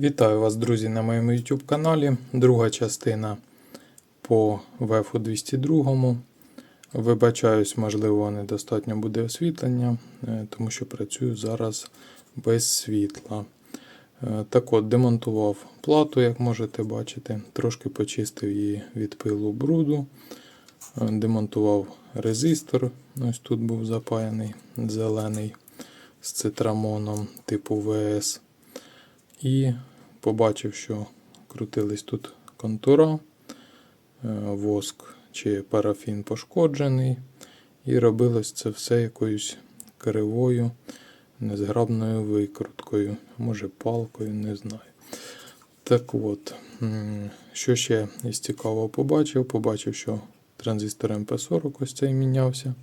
Вітаю вас, друзі, на моєму YouTube каналі. Друга частина по VF 202. Вибачаюсь, можливо, недостатньо буде освітлення, е, тому що працюю зараз без світла. Е, Так от, демонтував плату, як можете бачити, трошки почистив її від пилу бруду. Е, Демонтував резистор. Ось тут був запаяний зелений з цитрамоном типу ВС. І побачив, що крутились тут контура, е, воск чи парафін пошкоджений. І робилось це все якоюсь кривою, незграбною викруткою, може палкою, не знаю. Так от, що ще із цікавого побачив? Побачив, що транзистор МП40 ось цей мінявся,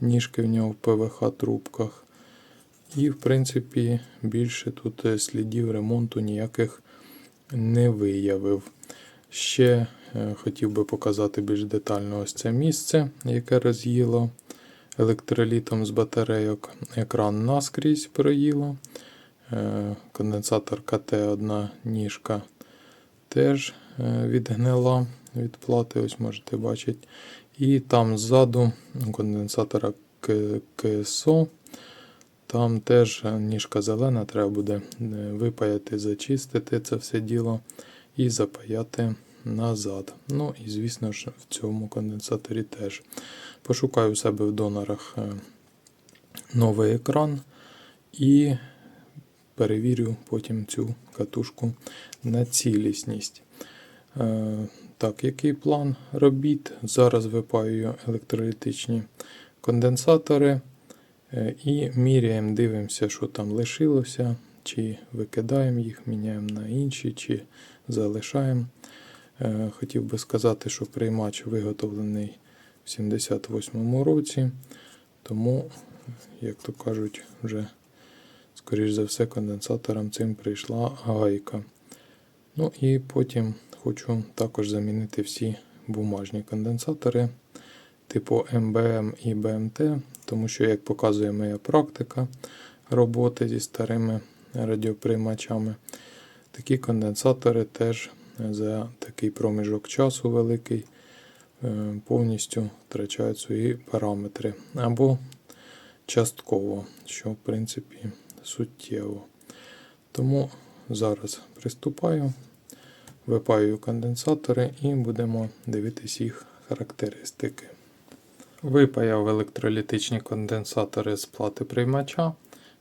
ніжки в нього в ПВХ трубках. І, в принципі, більше тут е, слідів ремонту ніяких не виявив. Ще е, хотів би показати більш детально ось це місце, яке роз'їло електролітом з батарейок. Екран наскрізь проїло. Е, Конденсатор КТ одна ніжка теж відгнила від плати, ось можете бачити. І там ззаду конденсатора КСО. Там теж ніжка зелена, треба буде е, випаяти, зачистити це все діло і запаяти назад. Ну і звісно ж в цьому конденсаторі теж. Пошукаю у себе в донорах е, новий екран і перевірю потім цю катушку на цілісність. Е, Так, який план робіт? Зараз випаюю електролітичні конденсатори. Е, І міряємо, дивимося, що там лишилося, чи викидаємо їх, міняємо на інші, чи залишаємо. Е, Хотів би сказати, що приймач виготовлений в 78-му році, тому, як то кажуть, вже, скоріш за все, конденсаторам цим прийшла гайка. Ну і потім хочу також замінити всі бумажні конденсатори типу МБМ і БМТ, тому що, як показує моя практика роботи зі старими радіоприймачами, такі конденсатори теж за такий проміжок часу великий е, повністю втрачають свої параметри або частково, що в принципі суттєво. Тому зараз приступаю, випаюю конденсатори і будемо дивитись їх характеристики. Випаяв електролітичні конденсатори з плати приймача,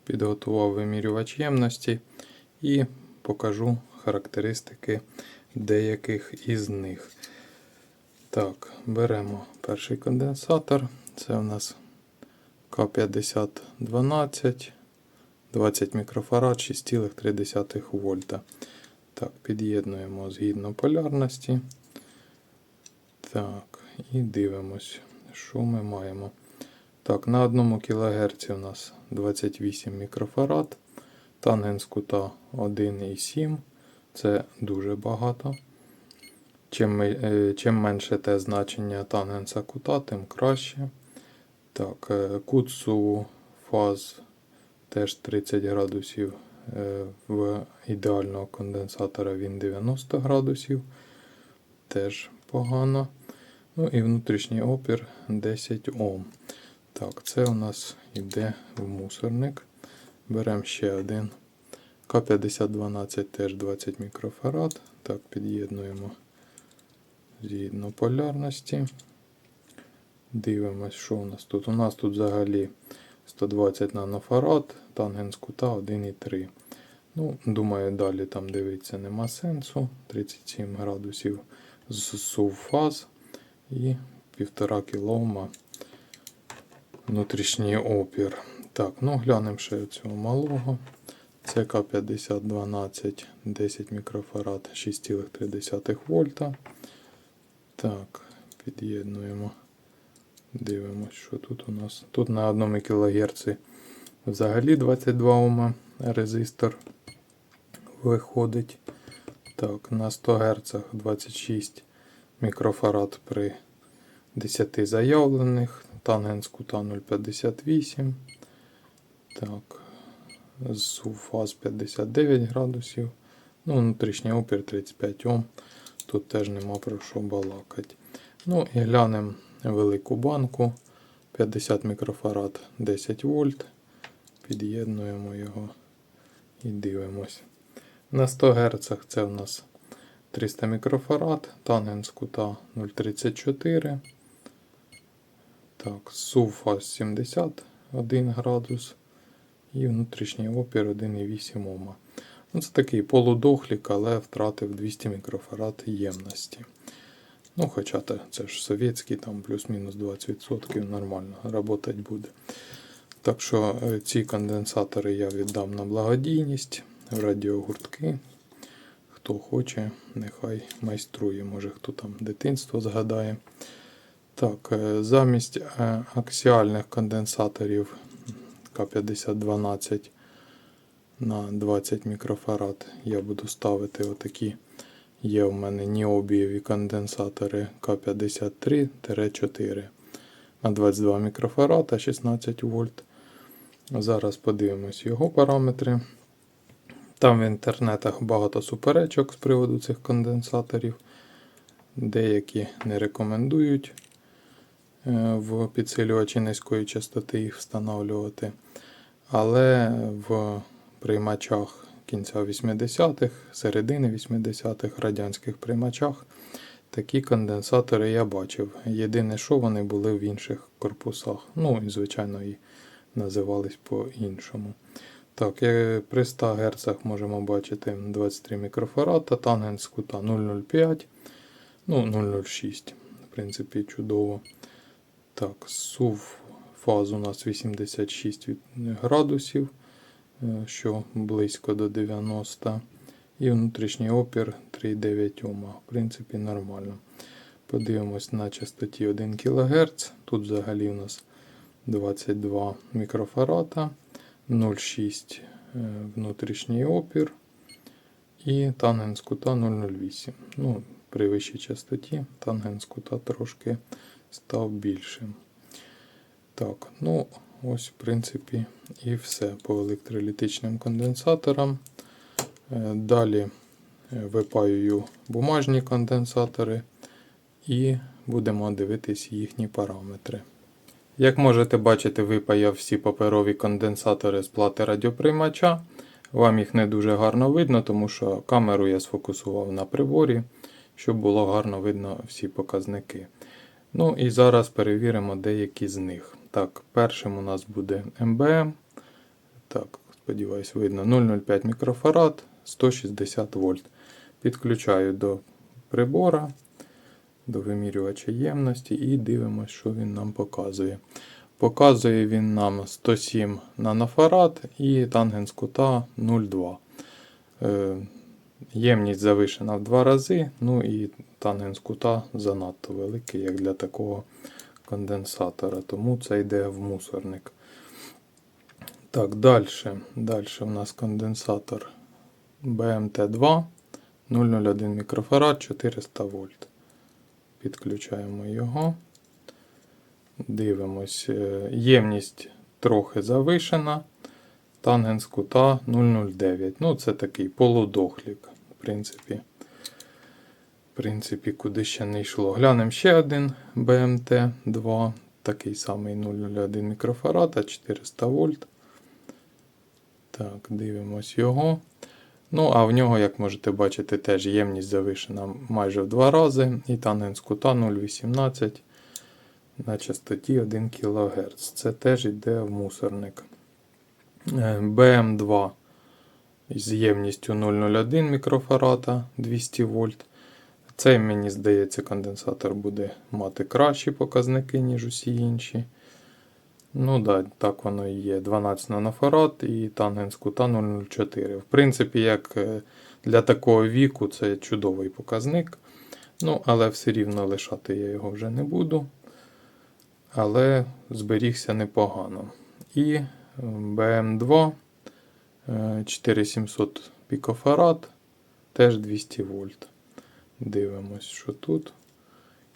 підготував вимірювач ємності і покажу характеристики деяких із них. Так, беремо перший конденсатор. Це у нас К5012, 20 мікрофарад, 6,3 вольта. Так, під'єднуємо згідно полярності. Так, і дивимось, що ми маємо. Так, на 1 кГц у нас 28 мікрофарад, тангенс кута 1,7. Це дуже багато. Чим, е, чим менше те значення тангенса кута, тим краще. Так, е, кут фаз теж 30 градусів. Е, В ідеального конденсатора він 90 градусів. Теж погано. Ну і внутрішній опір 10 Ом. Так, це у нас йде в мусорник. Беремо ще один. К5012 теж 20 мікрофарад. Так, під'єднуємо згідно полярності. Дивимось, що у нас тут. У нас тут взагалі 120 нанофарад, тангенс кута 1,3. Ну, думаю, далі там дивитися нема сенсу. 37 градусів з сувфаз і 1,5 кілома внутрішній опір. Так, ну глянемо ще цього малого. ЦК 5012 10 мікрофарад 6,3 вольта. Так, під'єднуємо. Дивимось, що тут у нас. Тут на 1 кГц взагалі 22 Ома резистор виходить. Так, на 100 Гц 26 мікрофарад при 10 заявлених. Тангенс кута 0,58. Так, з фаз 59 градусів. Ну, внутрішній опір 35 Ом. Тут теж нема про що балакати. Ну і глянемо велику банку. 50 мікрофарад 10 вольт. Під'єднуємо його і дивимось. На 100 Гц це в нас 300 мікрофарад, тангенс кута 0,34. Так, суфа 71 градус і внутрішній опір 1,8 Ома. Ну, це такий полудохлік, але втратив 200 мікрофарад ємності. Ну, хоча це ж совєтський, там плюс-мінус 20% нормально працювати буде. Так що е, ці конденсатори я віддам на благодійність в радіогуртки. Хто хоче, нехай майструє. Може хто там дитинство згадає. Так, е, замість е, аксіальних конденсаторів К5012 на 20 мікрофарад я буду ставити отакі. Є в мене ніобієві конденсатори К53-4 на 22 мікрофарада 16 вольт. Зараз подивимось його параметри. Там в інтернетах багато суперечок з приводу цих конденсаторів. Деякі не рекомендують е, в підсилювачі низької частоти їх встановлювати. Але в приймачах кінця 80-х, середини 80-х радянських приймачах такі конденсатори я бачив. Єдине, що вони були в інших корпусах. Ну і, звичайно, і називались по-іншому. Так, при 100 Гц можемо бачити 23 мікрофарада, тангенс кута 0,05, ну 0,06. В принципі, чудово. Так, сув фаз у нас 86 градусів, е, що близько до 90. І внутрішній опір 3,9 Ома. В принципі, нормально. Подивимось на частоті 1 кГц. Тут взагалі у нас 22 мікрофарада, 0,6 е, внутрішній опір і тангенс кута 0,08. Ну, при вищій частоті тангенс кута трошки став більшим. Так, ну ось, в принципі, і все по електролітичним конденсаторам. Е, Далі е, випаюю бумажні конденсатори і будемо дивитись їхні параметри. Як можете бачити, випаяв всі паперові конденсатори з плати радіоприймача. Вам їх не дуже гарно видно, тому що камеру я сфокусував на приборі, щоб було гарно видно всі показники. Ну і зараз перевіримо деякі з них. Так, першим у нас буде МБМ. Так, сподіваюсь, видно 0,05 мікрофарад, 160 вольт. Підключаю до прибора, до вимірювача ємності і дивимося, що він нам показує. Показує він нам 107 нанофарад і тангенс кута 0,2. Е, Ємність завишена в два рази, ну і тангенс кута занадто великий, як для такого конденсатора, тому це йде в мусорник. Так, далі. Далі у нас конденсатор BMT2 001 мікрофарад 400 вольт. Підключаємо його. Дивимось. е, Ємність трохи завишена. Тангенс кута 009. Ну, це такий полудохлік, в принципі. В принципі, куди ще не йшло. Глянемо ще один BMT2. Такий самий 001 мікрофарада, 400 вольт. Так, дивимось його. Ну, а в нього, як можете бачити, теж ємність завишена майже в два рази. І тангенс кута 0,18 на частоті 1 кГц. Це теж йде в мусорник. Е, BM2 з ємністю 0,01 мікрофарада 200 вольт. Цей, мені здається, конденсатор буде мати кращі показники, ніж усі інші. Ну да, так воно і є. 12 нанофарад і тангенс кута 0,04. В принципі, як е, для такого віку, це чудовий показник. Ну, але все рівно лишати я його вже не буду. Але зберігся непогано. І е, BM2 е, 4700 пікофарад, теж 200 вольт. Дивимось, що тут.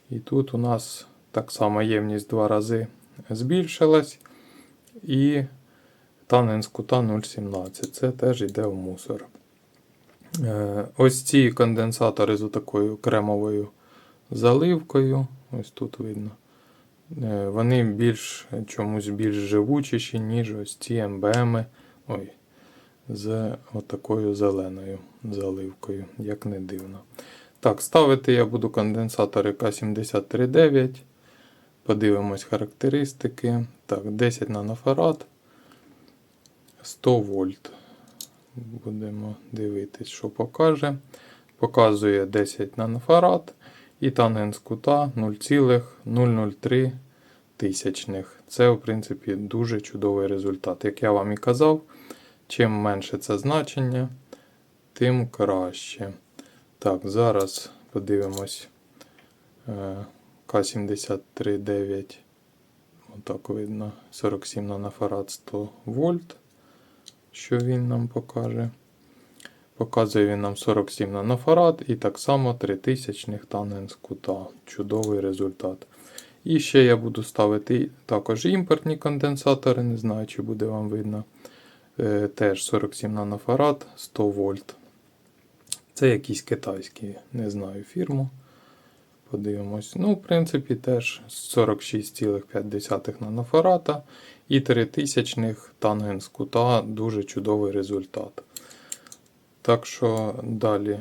І тут у нас так само ємність два рази збільшилась. І тангенс кута 0,17. Це теж йде в мусор. Е, Ось ці конденсатори з такою кремовою заливкою. Ось тут видно. Е, Вони більш чомусь більш живучіші, ніж ось ці МБМи. Ой, з отакою зеленою заливкою, як не дивно. Так, ставити я буду конденсатори К739. Подивимось характеристики. Так, 10 нанофарад, 100 вольт. Будемо дивитись, що покаже. Показує 10 нанофарад і тангенс кута 0,003 тисячних. Це, в принципі, дуже чудовий результат. Як я вам і казав, чим менше це значення, тим краще. Так, зараз подивимось е, К739. Отак видно 47 нанофарад 100 вольт. Що він нам покаже? Показує він нам 47 нанофарад і так само 3000 тангенс кута. Чудовий результат. І ще я буду ставити також імпортні конденсатори, не знаю, чи буде вам видно. Е, теж 47 нанофарад 100 вольт. Це якісь китайські, не знаю, фірму. Подивимось. Ну, в принципі, теж 46,5 нанофарада і 3000 тангенс кута. Дуже чудовий результат. Так що далі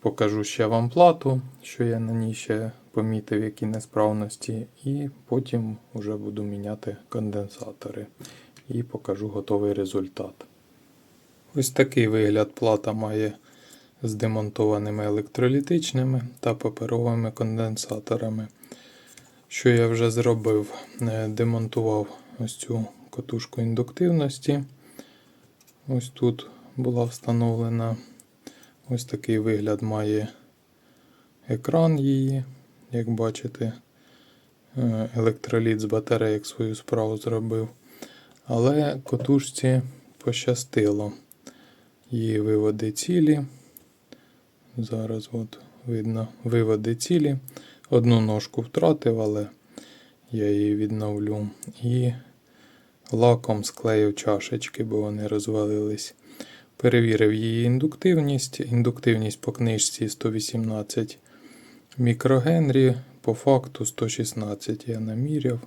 покажу ще вам плату, що я на ній ще помітив, які несправності, і потім вже буду міняти конденсатори і покажу готовий результат. Ось такий вигляд плата має з демонтованими електролітичними та паперовими конденсаторами. Що я вже зробив? Е, Демонтував ось цю катушку індуктивності. Ось тут була встановлена. Ось такий вигляд має екран її. Як бачите, е, електроліт з батарейок свою справу зробив. Але котушці пощастило. Її виводи цілі. Зараз от видно виводи цілі. Одну ножку втратив, але я її відновлю. І лаком склеїв чашечки, бо вони розвалились. Перевірив її індуктивність. Індуктивність по книжці 118 мікрогенрі, по факту 116 я наміряв.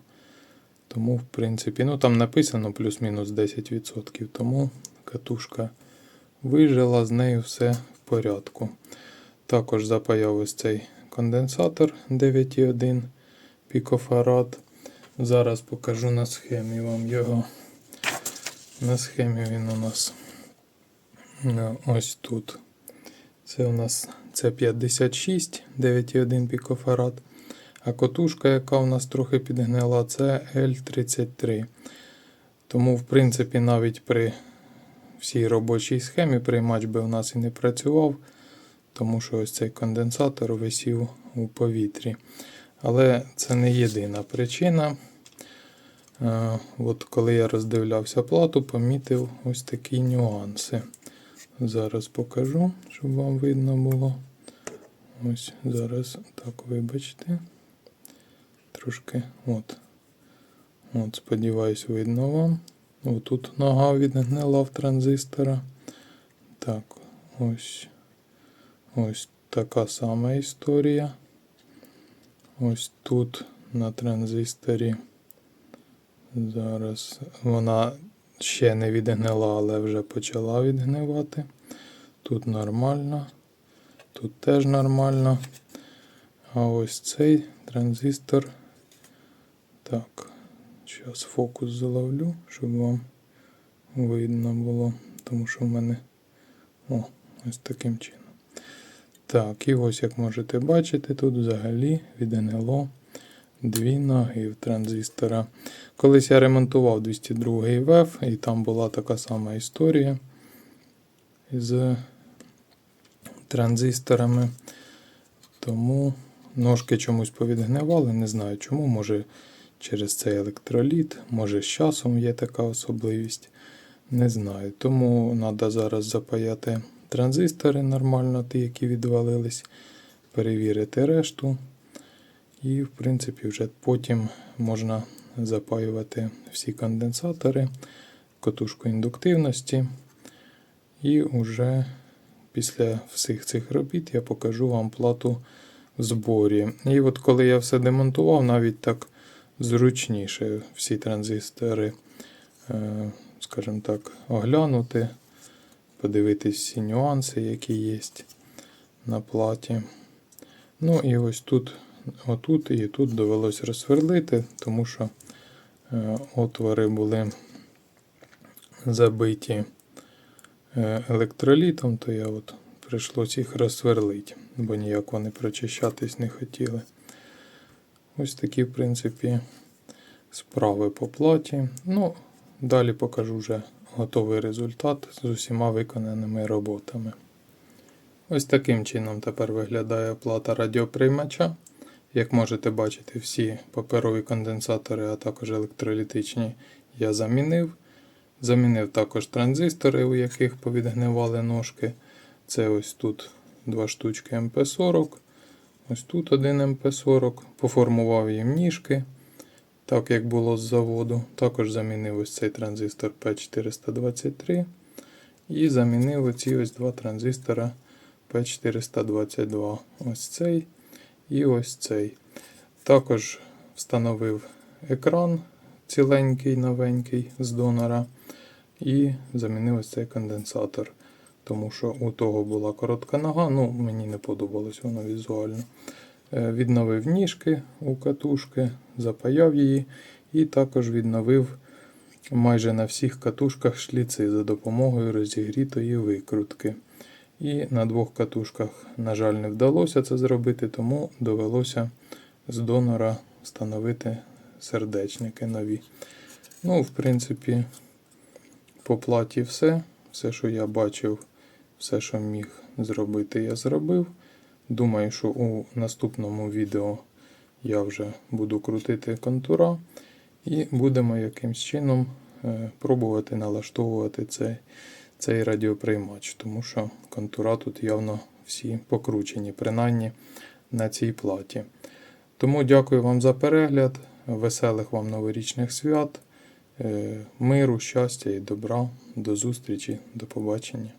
Тому, в принципі, ну там написано плюс-мінус 10%. Тому катушка вижила, з нею все в порядку. Також запаяв ось цей конденсатор 9,1 пікофарад. Зараз покажу на схемі вам його. На схемі він у нас е, ось тут. Це у нас це 56 9,1 пікофарад. А котушка, яка у нас трохи підгнила, це L33. Тому, в принципі, навіть при всій робочій схемі приймач би у нас і не працював, тому що ось цей конденсатор висів у повітрі. Але це не єдина причина. Е, От коли я роздивлявся плату, помітив ось такі нюанси. Зараз покажу, щоб вам видно було. Ось зараз так, вибачте. Трошки от. От, сподіваюсь, видно вам. Отут нога відгнила в транзистора. Так, ось. Ось така сама історія. Ось тут на транзисторі. Зараз вона ще не відгнила, але вже почала відгнивати. Тут нормально. Тут теж нормально. А ось цей транзистор. Так, зараз фокус заловлю, щоб вам видно було. Тому що в мене о, ось таким чином. Так, і ось як можете бачити, тут взагалі відгнило дві ноги в транзистора. Колись я ремонтував 202 ВЕФ, і там була така сама історія з транзисторами. Тому ножки чомусь повідгнивали, не знаю чому. Може через цей електроліт, може з часом є така особливість. Не знаю. Тому треба зараз запаяти транзистори нормально, ті, які відвалились, перевірити решту. І, в принципі, вже потім можна запаювати всі конденсатори, котушку індуктивності і вже після всіх цих робіт я покажу вам плату в зборі. І от коли я все демонтував, навіть так зручніше всі транзистори, е, скажімо так, оглянути, подивитись всі нюанси, які є на платі. Ну і ось тут, отут і тут довелось розсверлити, тому що е, отвори були забиті е, електролітом, то я от прийшлось їх розсверлити, бо ніяк вони прочищатись не хотіли. Ось такі, в принципі, справи по платі. Ну, далі покажу вже готовий результат з усіма виконаними роботами. Ось таким чином тепер виглядає плата радіоприймача. Як можете бачити, всі паперові конденсатори, а також електролітичні я замінив. Замінив також транзистори, у яких повідгнивали ножки. Це ось тут два штучки МП40. Ось тут один МП40. Поформував їм ніжки, так як було з заводу. Також замінив ось цей транзистор P423. І замінив оці ось два транзистора P422. Ось цей і ось цей. Також встановив екран ціленький, новенький з донора. І замінив ось цей конденсатор. Тому що у того була коротка нога, ну мені не подобалось воно візуально. Е, Відновив ніжки у катушки, запаяв її і також відновив майже на всіх катушках шліци за допомогою розігрітої викрутки. І на двох катушках, на жаль, не вдалося це зробити, тому довелося з донора встановити сердечники нові. Ну, в принципі, по платі все. Все, що я бачив, все, що міг зробити, я зробив. Думаю, що у наступному відео я вже буду крутити контура і будемо якимсь чином е, пробувати налаштовувати цей, цей радіоприймач, тому що контура тут явно всі покручені, принаймні на цій платі. Тому дякую вам за перегляд, веселих вам новорічних свят, е, миру, щастя і добра. До зустрічі, до побачення.